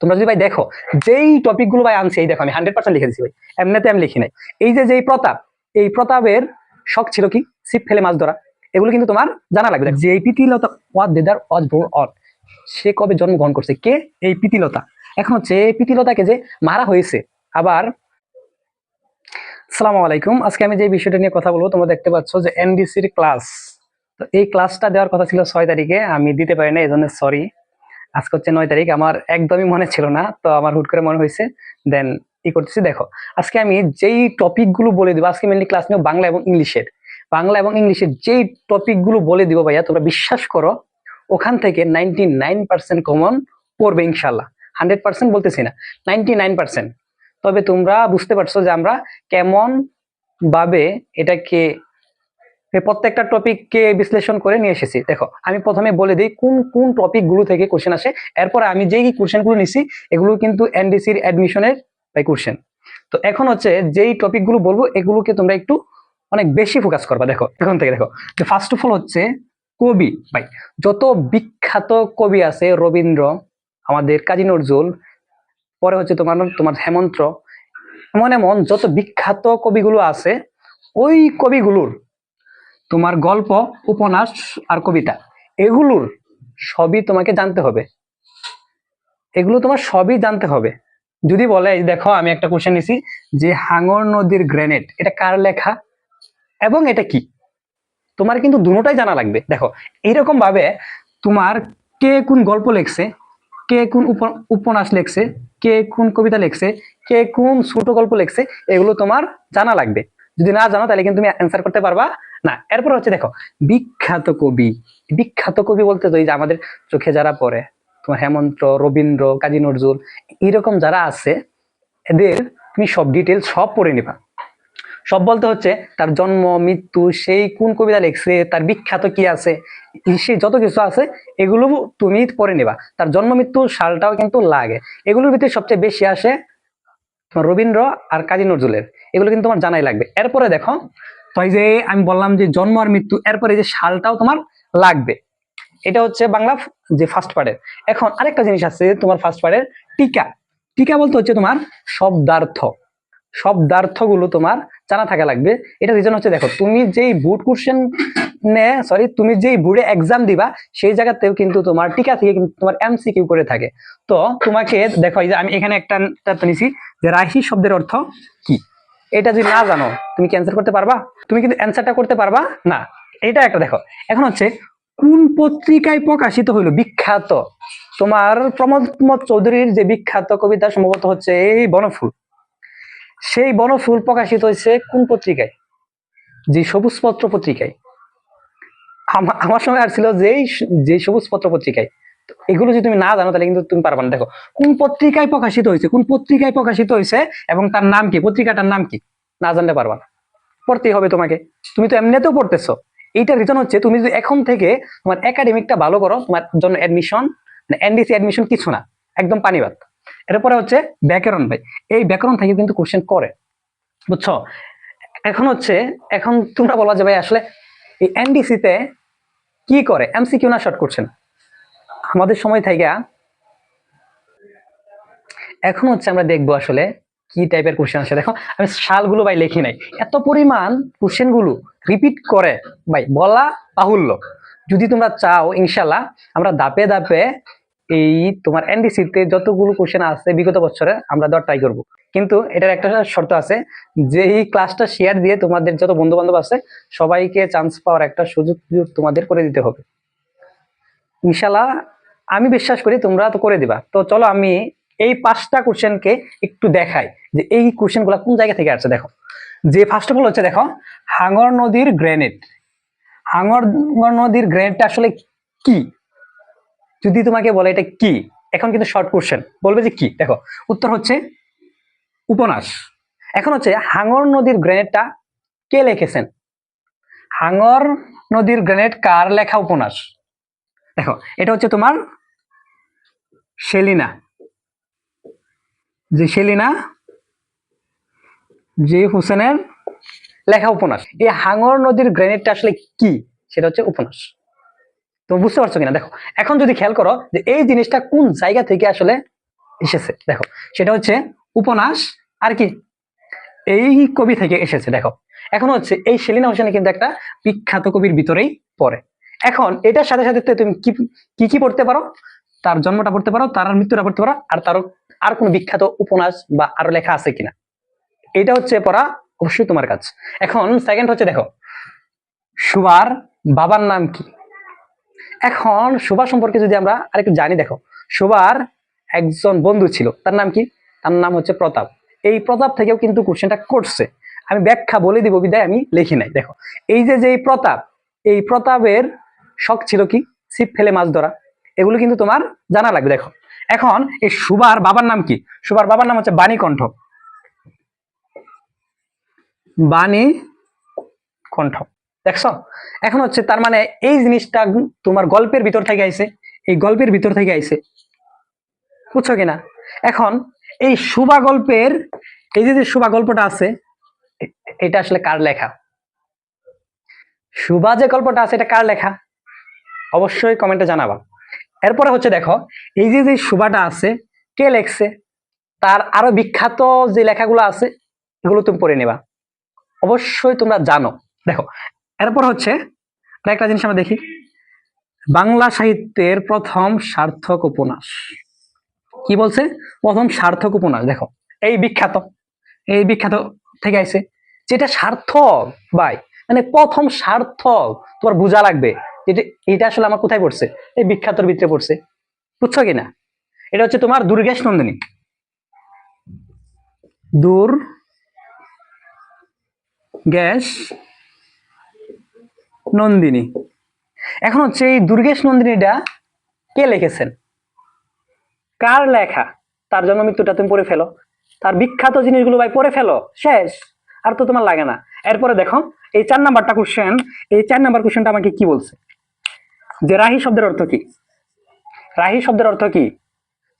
তোমরা যদি ভাই দেখো, যেই টপিকগুলো ভাই আনছি, এই দেখো, আমি হান্ড্রেড পার্সেন্ট লিখে দিচ্ছি ভাই। এমনিতে আমি লিখি নাই। এই যে, যেই প্রতাপ, এই প্রতাপের শখ ছিল কি? ছিপ ফেলে মাছ ধরা। এগুলো কিন্তু তোমার জানা লাগবে। যে এই প্রীতিলতা ওয়াদ দেদার অজ বোর অট, সে কবে জন্মগ্রহণ করছে? কে? এই প্রীতিলতা। এখন হচ্ছে, এই প্রীতিলতাকে যে মারা হয়েছে, আবার সালামু আলাইকুম। আজকে আমি যে বিষয়টা নিয়ে কথা বলব, তোমরা দেখতে পাচ্ছ যে এনডিসির ক্লাস তো এই ক্লাসটা দেওয়ার কথা ছিল ছয় তারিখে, আমি দিতে পারি না এই জন্য সরি আজকে হচ্ছে নয় তারিখ, আমার একদমই মনে ছিল না, তো আমার হুট করে মনে হয়েছে, দেন ই করতেছি, দেখো। আজকে আমি যেই টপিকগুলো বলে দিব, আজকে মেনলি ক্লাস নেব বাংলা এবং ইংলিশের বাংলা এবং ইংলিশের যেই টপিকগুলো বলে দিব ভাইয়া, তোমরা বিশ্বাস করো, ওখান থেকে নাইনটি নাইন পার্সেন্ট কমন পড়বে ইনশাল্লাহ হান্ড্রেড পার্সেন্ট বলতেছি না নাইনটি নাইন পার্সেন্ট তবে তোমরা বুঝতে পারছ যে আমরা কেমন ভাবে এটাকে প্রত্যেকটা টপিককে বিশ্লেষণ করে নিয়ে এসেছি। দেখো, আমি প্রথমে বলে দিই কোন কোন টপিকগুলো থেকে কোশ্চেন আসে। এরপরে আমি যেই কোশ্চেনগুলো নিছি, এগুলো কিন্তু এনডিসির অ্যাডমিশনের বাই কোশ্চেন তো এখন হচ্ছে যেই টপিকগুলো বলব, এগুলোকে তোমরা একটু অনেক বেশি ফোকাস করবা। দেখো, এখন থেকে দেখো। ফার্স্ট অফ অল হচ্ছে কবি। ভাই, যত বিখ্যাত কবি আছে, রবীন্দ্র, আমাদের কাজী নজরুল, পরে হচ্ছে তোমার তোমার হেমন্ত, এমন এমন যত বিখ্যাত কবিগুলো আছে, ওই কবিগুলোর তোমার গল্প, উপন্যাস আর কবিতা, এগুলোর সবই তোমাকে জানতে হবে। এগুলো তোমার সবই জানতে হবে। যদি বলে দেখো, আমি একটা কোশ্চেন নিছি, যে হাঙর নদীর গ্রেনেড এটা কার লেখা এবং এটা কি? তোমার কিন্তু দুটোটাই জানা লাগবে। দেখো এইরকম ভাবে তোমার কে কোন গল্প লেখছে, কে কোন উপ- উপন্যাস লেখছে, কে কোন কবিতা লেখছে, কে কোন ছোট গল্প লেখছে, এগুলো তোমার জানা লাগবে। যদি না জানো, তাহলে কিন্তু তুমি অ্যান্সার করতে পারবা না। এরপর হচ্ছে দেখো, বিখ্যাত কবি। বিখ্যাত কবি বলতে তো যে আমাদের চোখে যারা পড়ে, তোমার হেমন্ত, রবীন্দ্র, কাজী নজরুল, এরকম যারা আছে, এদের তুমি সব ডিটেলস সব পড়ে নিবা। সব বলতে হচ্ছে, তার জন্ম, মৃত্যু, সেই কোন কবিতা লিখছে, তার বিখ্যাত কি আছে সে যত কিছু আছে এগুলো তুমি পড়ে নিবা। তার জন্ম, মৃত্যু, সালটাও কিন্তু লাগে। এগুলোর ভিতরে সবচেয়ে বেশি আসে রবীন্দ্র আর কাজী নজরুলের। এগুলো কিন্তু তোমার জানাই লাগবে। এরপরে দেখো, তো এই যে আমি বললাম যে জন্ম আর মৃত্যু, এরপরে যে সালটাও তোমার লাগবে। এটা হচ্ছে বাংলা যে ফার্স্ট পার্টের এখন আরেকটা জিনিস আছে তোমার ফার্স্ট পার্টের টিকা। টিকা বলতে হচ্ছে তোমার শব্দার্থ। শব্দার্থগুলো তোমার জানা থাকা লাগবে। এটা রিজন হচ্ছে দেখো, তুমি যেই বুট কোশ্চেন সরি তুমি যেই বুড়ে এক্সাম দিবা, সেই জায়গাতেও কিন্তু তোমার টিকা থেকে তোমার এমসিকিউ করে থাকে। তো তোমাকে দেখো যে আমি এখানে একটা নিছি যে রাশি শব্দের অর্থ কি? এটা যদি না জানো, তুমি কি অ্যান্সার করতে পারবা? তুমি কিন্তু অ্যান্সারটা করতে পারবা? না। এটা একটা দেখো, এখন হচ্ছে, কোন পত্রিকায় প্রকাশিত হইল বিখ্যাত? তোমার প্রমোদ চৌধুরীর যে বিখ্যাত কবিতা সম্ভবত হচ্ছে এই বনফুল। সেই বনফুল প্রকাশিত হয়েছে কোন পত্রিকায়? যে সবুজ পত্র পত্রিকায়। আমার সময় আর ছিল যেই যে সবুজ পত্র পত্রিকায়। এগুলো যদি তুমি না জানো, তাহলে কিন্তু তুমি পারবা না। দেখো, কোন পত্রিকায় প্রকাশিত হয়েছে, কোন পত্রিকায় প্রকাশিত হয়েছে এবং তার নাম কি, পত্রিকাটার নাম কি, না জানতে পারবা না। পড়তেই হবে তোমাকে। তুমি তো এমনিতেও পড়তেছো। এইটা রিজন হচ্ছে, তুমি যদি এখন থেকে তোমার একাডেমিকটা ভালো করো, তোমার জন্য অ্যাডমিশন এনডিসি অ্যাডমিশন কিছু না, একদম পানিবাদ এরপরে হচ্ছে ব্যাকরণ ভাই। এই ব্যাকরণ থেকে কিন্তু কোশ্চেন করে। বুঝছ? এখন হচ্ছে, এখন তোমরা বলা যে ভাই, আসলে এই এনডিসি তে কি করে? এমসিকিউ না শর্ট করছেন? আমাদের সময় থেকে এখন হচ্ছে আমরা দেখব আসলে কি টাইপের কোশ্চেন আসে। দেখো, আমি সালগুলো ভাই লিখি নাই। এত পরিমাণ কোশ্চেনগুলো রিপিট করে ভাই, বলা বাহুল্য। যদি তোমরা চাও ইনশাল্লাহ আমরা দাপে ধাপে এই তোমার এনডিসিতে যতগুলো কোশ্চেন আছে বিগত বছরে, আমরা দেওয়ার ট্রাই করব। কিন্তু এটার একটা শর্ত আছে যে এই ক্লাসটা শেয়ার দিয়ে তোমাদের যত বন্ধু বান্ধব আছে, সবাইকে চান্স পাওয়ার একটা সুযোগ সুযোগ তোমাদের করে দিতে হবে। ইনশাল্লাহ আমি বিশ্বাস করি তোমরা তো করে দিবা। তো চলো আমি এই পাঁচটা কোশ্চেনকে একটু দেখাই, যে এই কোশ্চেনগুলো কোন জায়গা থেকে আসছে দেখো। যে ফার্স্ট অফ অল হচ্ছে দেখো, হাঙর নদীর গ্রেনেড হাঙর নদীর গ্রেনেডটা আসলে কি? যদি তোমাকে বলে এটা কি, এখন কিন্তু শর্ট কোশ্চেন বলবে যে কি? দেখো, উত্তর হচ্ছে উপন্যাস। এখন হচ্ছে হাঙর নদীর গ্রেনেডটা কে লিখেছেন? হাঙর নদীর গ্রেনেড কার লেখা উপন্যাস? দেখো, এটা হচ্ছে তোমার সেলিনা। যে সেলিনা, যে হোসেনের লেখা উপন্যাস। এই হাঙর নদীর গ্রেনেডটা আসলে কি? সেটা হচ্ছে উপন্যাস। তো বুঝতে পারছ কিনা? দেখো, এখন যদি খেয়াল করো যে এই জিনিসটা কোন জায়গা থেকে আসলে এসেছে? দেখো, সেটা হচ্ছে উপন্যাস, আর কি? এই কবি থেকে এসেছে, দেখো। এখন হচ্ছে এই সেলিনা হোসেন কিন্তু একটা বিখ্যাত কবির ভিতরেই পড়ে। এখন এটার সাথে সাথে তুমি কি কি কি পড়তে পারো? তার জন্মটা পড়তে পারো, তার মৃত্যুটা পড়তে পারো, আর তারও, আর কোনো বিখ্যাত উপন্যাস বা আরও লেখা আছে কিনা? এটা হচ্ছে পড়া অবশ্যই তোমার কাজ এখন সেকেন্ড হচ্ছে, দেখো, সুবার বাবার নাম কি? এখন সুভা সম্পর্কে যদি আমরা আরেকটু জানি, দেখো সুবার একজন বন্ধু ছিল, তার নাম কি? তার নাম হচ্ছে প্রতাপ। এই প্রতাপ থেকেও কিন্তু কোশ্চেনটা করছে। আমি ব্যাখ্যা বলে দিব, বিদায় আমি লিখি নাই, দেখো। এই যে যে প্রতাপ, এই প্রতাপের শখ ছিল কি? ছিপ ফেলে মাছ ধরা। এগুলো কিন্তু তোমার জানা লাগবে, দেখো। এখন এই সুবার বাবার নাম কি? সুবার বাবার নাম হচ্ছে বাণীকণ্ঠ। বাণী কণ্ঠ দেখছ? এখন হচ্ছে তার মানে এই জিনিসটা তোমার গল্পের ভিতর থেকে আইছে। এই গল্পের ভিতর থেকে আইছে। বুঝছ কিনা? এখন এই সুবা গল্পের, এই যে যে সুবা গল্পটা আছে, এটা আসলে কার লেখা? সুবা যে গল্পটা আছে, এটা কার লেখা? অবশ্যই কমেন্টে জানাবা। এরপরে হচ্ছে দেখো, এই যে যে সুবাটা আছে, কে লেখছে? তার আরও বিখ্যাত যে লেখাগুলো আছে, এগুলো তুমি পড়ে নেবা। অবশ্যই তোমরা জানো। দেখো এরপর হচ্ছে একটা জিনিস আমরা দেখি। বাংলা সাহিত্যের প্রথম সার্থক উপন্যাস। কি বলছে? প্রথম সার্থক উপন্যাস, দেখো। এই বিখ্যাত। এই বিখ্যাত থেকে আইছে। যেটা সার্থক, ভাই মানে প্রথম সার্থক, তোমার বোঝা লাগবে এটা আসলে আমার কোথায় পড়ছে? এই বিখ্যাতর ভিতরে পড়ছে। বুঝছ কিনা? এটা হচ্ছে তোমার দুর্গেশ নন্দিনী। দূর গ্যাস নন্দিনী। এখন হচ্ছে এই দুর্গেশ নন্দিনীটা কে লিখেছেন? কার লেখা? তার জন্য মৃত্যুটা তুমি পড়ে ফেলো। তার বিখ্যাত জিনিসগুলো ভাই পড়ে ফেলো। শেষ। আর তো তোমার লাগে না। এরপরে দেখো, এই চার নাম্বারটা কোশ্চেন এই চার নাম্বার কোশ্চেনটা আমাকে কি বলছে? যে রাহি শব্দের অর্থ কি? রাহি শব্দের অর্থ কি?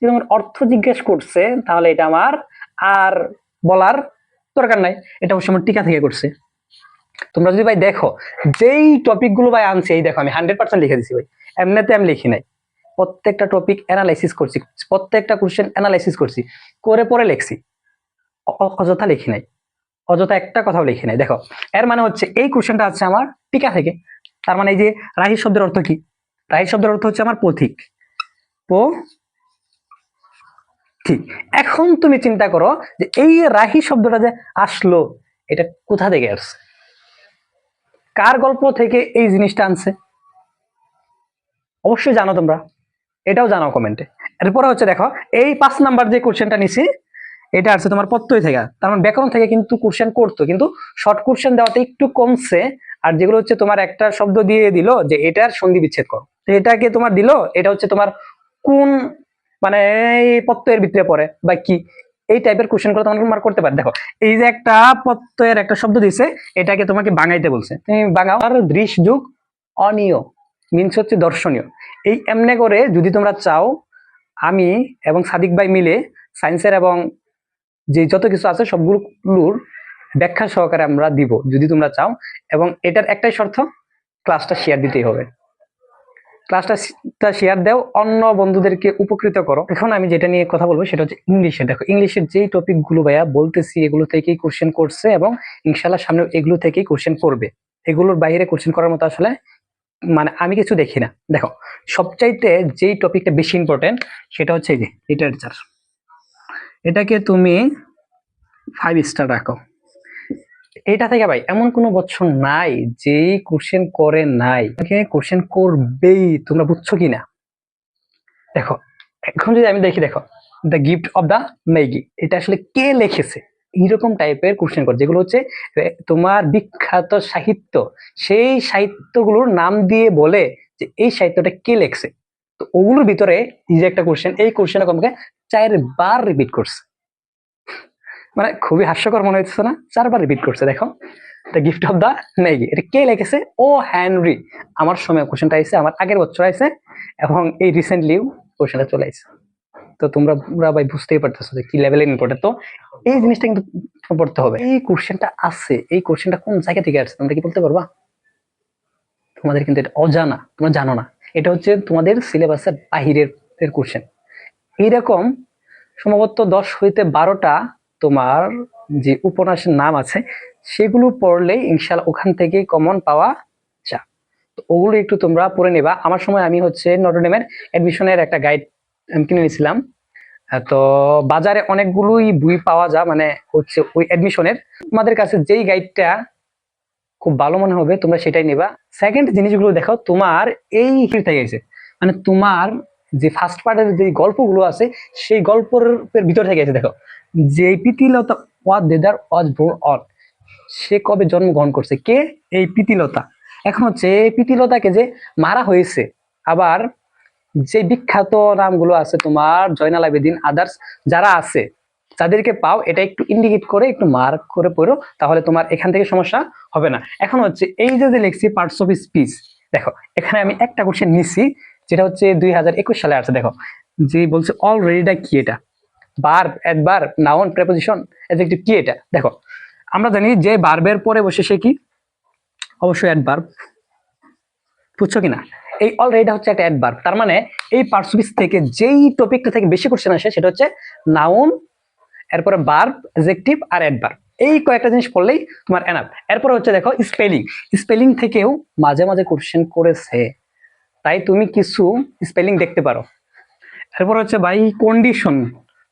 আমার অর্থ জিজ্ঞেস করছে, তাহলে এটা আমার আর বলার দরকার নাই। এটা অবশ্য আমার টিকা থেকে করছে। তোমরা যদি ভাই দেখো, যেই টপিকগুলো ভাই আনছি, এই দেখো আমি হান্ড্রেড পার্সেন্ট লিখে দিছি ভাই। এমনিতে আমি লিখি নাই। প্রত্যেকটা টপিক অ্যানালাইসিস করছি, প্রত্যেকটা কোশ্চেন অ্যানালাইসিস করছি, করে পরে লিখছি। অযথা লিখি নাই। অযথা একটা কথাও লিখি নাই। দেখো, এর মানে হচ্ছে এই কোশ্চেনটা আছে আমার টিকা থেকে। তার মানে এই যে রাহি শব্দের অর্থ কি? রাহি শব্দের অর্থ হচ্ছে আমার পথিক। পো ঠিক এখন তুমি চিন্তা করো যে এই রাহি শব্দটা যে আসলো, এটা কোথা থেকে আসছে? কার গল্প থেকে এই জিনিসটা আনছে? অবশ্যই জানো তোমরা। এটাও জানাও কমেন্টে এরপরে হচ্ছে দেখো, এই পাঁচ নাম্বার যে কোশ্চেনটা নিছি, এটা তোমার থেকে। তার মানে ব্যাকরণ থেকে কিন্তু কোশ্চেন করতো। কিন্তু শর্ট কোশ্চেন দেওয়াতে একটু কমছে। আর যেগুলো হচ্ছে তোমার একটা শব্দ দিয়ে দিল যে এটার সন্ধি বিচ্ছেদ করো। এটাকে তোমার দিল, এটা হচ্ছে তোমার কোন মানে এই প্রত্যয়ের ভিতরে পড়ে বা কি? এই টাইপের কোশ্চেনগুলো তোমার করতে পারে দেখো, এই যে একটা প্রত্যয়ের একটা শব্দ দিছে, এটাকে তোমাকে বাঙাইতে বলছে। তুমি বাঙাও। আর দৃশ যুগ অনিয় মিনস হচ্ছে দর্শনীয়। এই এমনে করে যদি তোমরা চাও, আমি এবং সাদিক ভাই মিলে সায়েন্সের এবং যে যত কিছু আছে সবগুলোর ব্যাখ্যা সহকারে আমরা দিব, যদি তোমরা চাও। এবং এটার একটাই শর্ত ক্লাসটা শেয়ার দিতেই হবে। ক্লাসটা শেয়ার দাও, অন্য বন্ধুদেরকে উপকৃত করো। এখন আমি যেটা নিয়ে কথা বলব সেটা হচ্ছে ইংলিশে দেখো ইংলিশের যেই টপিকগুলো ভাইয়া বলতেছি, এগুলো থেকেই কোশ্চেন করছে এবং ইনশাল্লাহ সামনে এগুলো থেকেই কোশ্চেন করবে। এগুলোর বাইরে কোশ্চেন করার মতো আসলে মানে আমি কিছু দেখি না। দেখো, সবচাইতে যেই টপিকটা বেশি ইম্পর্টেন্ট সেটা হচ্ছে যে লিটারেচার এটাকে তুমি ফাইভ স্টার রাখো। এটা থেকে ভাই, এমন কোনো বছর নাই যেই কোশ্চেন করে নাই। কোশ্চেন করবেই, তোমরা বুঝছ কি না দেখো, এখন যদি আমি দেখি, দেখো the gift of the Magi এটা আসলে কে লিখেছে? এইরকম টাইপের কোশ্চেন করে, যেগুলো হচ্ছে তোমার বিখ্যাত সাহিত্য। সেই সাহিত্যগুলোর নাম দিয়ে বলে যে, এই সাহিত্যটা কে লেখছে? তো ওগুলোর ভিতরে, এই যে একটা কোশ্চেন এই কোশ্চেনটা আমাকে চারবার রিপিট করছে। মানে খুবই হাস্যকর মনে হচ্ছে না? চারবার রিপিট করছে, দেখো। The gift of the Magi এটা কে লিখেছে? ও হ্যানরি আমার সময় কোশ্চেনটা আইছে, আমার আগের বছর আইছে, এবং এই রিসেন্টলিও কোশ্চেনটা চলে আইছে। তো তোমরা তোমরা ভাই বুঝতেই পারতেছো যে কি লেভেলের ইম্পর্টেন্ট তো এই জিনিসটা কিন্তু পড়তে হবে। এই কোশ্চেনটা আছে, এই কোশ্চেনটা কোন জায়গা থেকে আসছে, তোমরা কি বলতে পারবা? তোমাদের কিন্তু এটা অজানা, তোমরা জানো না। এটা হচ্ছে তোমাদের সিলেবাসের বাহিরের কোশ্চেন এইরকম সম্ভবত দশ হইতে বারোটা তোমার যে উপন্যাসের নাম আছে, সেগুলো পড়লেই ইনশাল্লাহ ওখান থেকে কমন পাওয়া যায়। তো ওগুলো একটু তোমরা পড়ে নেবা। আমার সময় আমি হচ্ছে নটরডেমের অ্যাডমিশনের একটা গাইড আমি কিনে নিয়েছিলাম। তো বাজারে অনেকগুলোই বই পাওয়া যায় মানে হচ্ছে ওই অ্যাডমিশনের তোমাদের কাছে যেই গাইডটা খুব ভালো মনে হবে, তোমরা সেটাই নেবা। সেকেন্ড জিনিসগুলো দেখো তোমার এই হির থেকে গেছে মানে তোমার যে ফার্স্ট পার্টের যে গল্পগুলো আছে, সেই গল্পের ভিতর থেকে গেছে দেখো। যে পিতিলতা ওয়াদ দেদার ওয়াজ বোর অন সে কবে জন্মগ্রহণ করছে? কে? এই পিতিলতা এখন হচ্ছে এই যে মারা হয়েছে, আবার যে বিখ্যাত নামগুলো আছে তোমার জয়নাল আবেদিন আদার্স যারা আছে, তাদেরকে পাও, এটা একটু ইন্ডিকেট করে, একটু মার্ক করে পড়ো, তাহলে তোমার এখান থেকে সমস্যা হবে না। এখন হচ্ছে এই যে যে লিখছি পার্টস অফ স্পিচ দেখো, এখানে আমি একটা কোশ্চেন নিচ্ছি যেটা হচ্ছে দুই হাজার একুশ সালে আছে দেখো। যে বলছে অলরেডিটা কি এটা? Verb adverb noun preposition adjective কি এটা? দেখো, আমরা জানি যে বার্বের পরে বসে সে কি? অবশ্যই অ্যাডভার্ব বুঝছ কিনা? এই অলরেডি হচ্ছে একটা অ্যাডভার্ব তার মানে এই পার্সপিস থেকে যেই টপিকটা থেকে বেশি কোশ্চেন আসে, সেটা হচ্ছে নাউন এরপরে বার্ব অ্যাডজেক্টিভ আর অ্যাডভার্ব এই কয়েকটা জিনিস পড়লেই তোমার এনাফ এরপরে হচ্ছে দেখো স্পেলিং স্পেলিং থেকেও মাঝে মাঝে কোশ্চেন করেছে। তাই তুমি কিছু স্পেলিং দেখতে পারো। এরপর হচ্ছে ভাই কন্ডিশন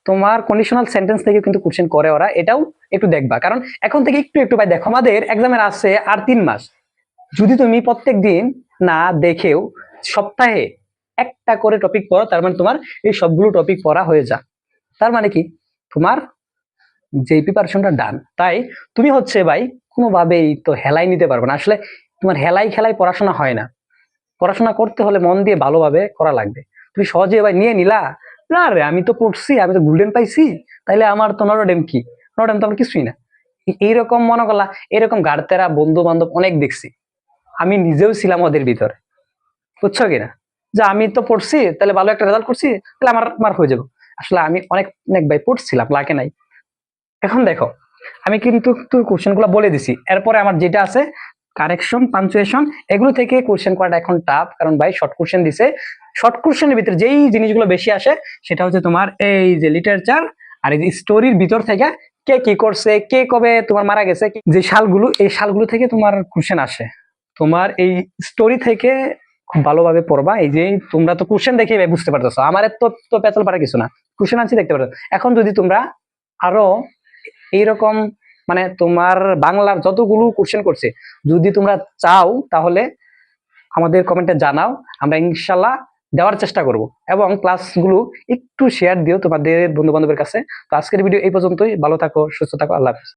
তোমার কন্ডিশনাল সেন্টেন্স থেকে কিন্তু কোশ্চেন করে ওরা, এটাও একটু দেখবা। কারণ এখন থেকে একটু একটু ভাই দেখো, আমাদের এক্সামের আছে আর তিন মাস। যদি তুমি প্রত্যেক দিন না দেখেও সপ্তাহে একটা করে টপিক পড়ো, তার মানে তোমার এই সবগুলো টপিক পড়া হয়ে যা। তার মানে কি? তোমার যে প্রিপারেশনটা ডান তাই তুমি হচ্ছে ভাই কোনোভাবেই তো হেলাই নিতে পারবে না। আসলে তোমার হেলাই খেলাই পড়াশোনা হয় না। পড়াশোনা করতে হলে মন দিয়ে ভালোভাবে করা লাগবে। তুমি সহজে ভাই নিয়ে নিলা? না রে, আমি তো পড়ছি, আমি তো গোল্ডেন পাইছি। তাইলে আমার তো নরডেম কি? নরডেম তো আমার কিছুই না। এইরকম মনে করলা এরকম গাড়তেরা বন্ধু বান্ধব অনেক দেখছি। আমি নিজেও ছিলাম ওদের ভিতরে। বুঝছ কিনা যে আমি তো পড়ছি তাহলে ভালো একটা রেজাল্ট করছি তাহলে আমার মার হয়ে যাব। আসলে আমি অনেক অনেক ভাই পড়ছিলাম, লাগে নাই। এখন দেখো, আমি কিন্তু কোশ্চেনগুলো বলে দিছি। এরপরে আমার যেটা আছে কারেকশন পাঞ্চুয়েশন এগুলো থেকে কোশ্চেন করাটা এখন টাফ কারণ ভাই শর্ট কোশ্চেন দিছে। শর্ট কোশ্চেনের ভিতরে যেই জিনিসগুলো বেশি আসে, সেটা হচ্ছে তোমার এই যে লিটারেচার আর এই যে স্টোরির ভিতর থেকে কে কি করছে, কে কবে তোমার মারা গেছে, যে সালগুলো, এই সালগুলো থেকে তোমার কোশ্চেন আসে। তোমার এই স্টোরি থেকে খুব ভালোভাবে পড়বা, এই যে তোমরা তো কোশ্চেন দেখে বুঝতে পারতেছো, আমার তো তো পেতল পারা কিছু না। কোশ্চেন আনছি দেখতে পারো। এখন যদি তোমরা আরও এইরকম মানে তোমার বাংলার যতগুলো কোশ্চেন করছে, যদি তোমরা চাও তাহলে আমাদের কমেন্টে জানাও, আমরা ইনশাল্লাহ দেওয়ার চেষ্টা করব। এবং ক্লাসগুলো একটু শেয়ার দিও তোমাদের বন্ধু বান্ধবের কাছে। তো আজকের ভিডিও এই পর্যন্তই। ভালো থাকো, সুস্থ থাকো, আল্লাহ হাফেজ।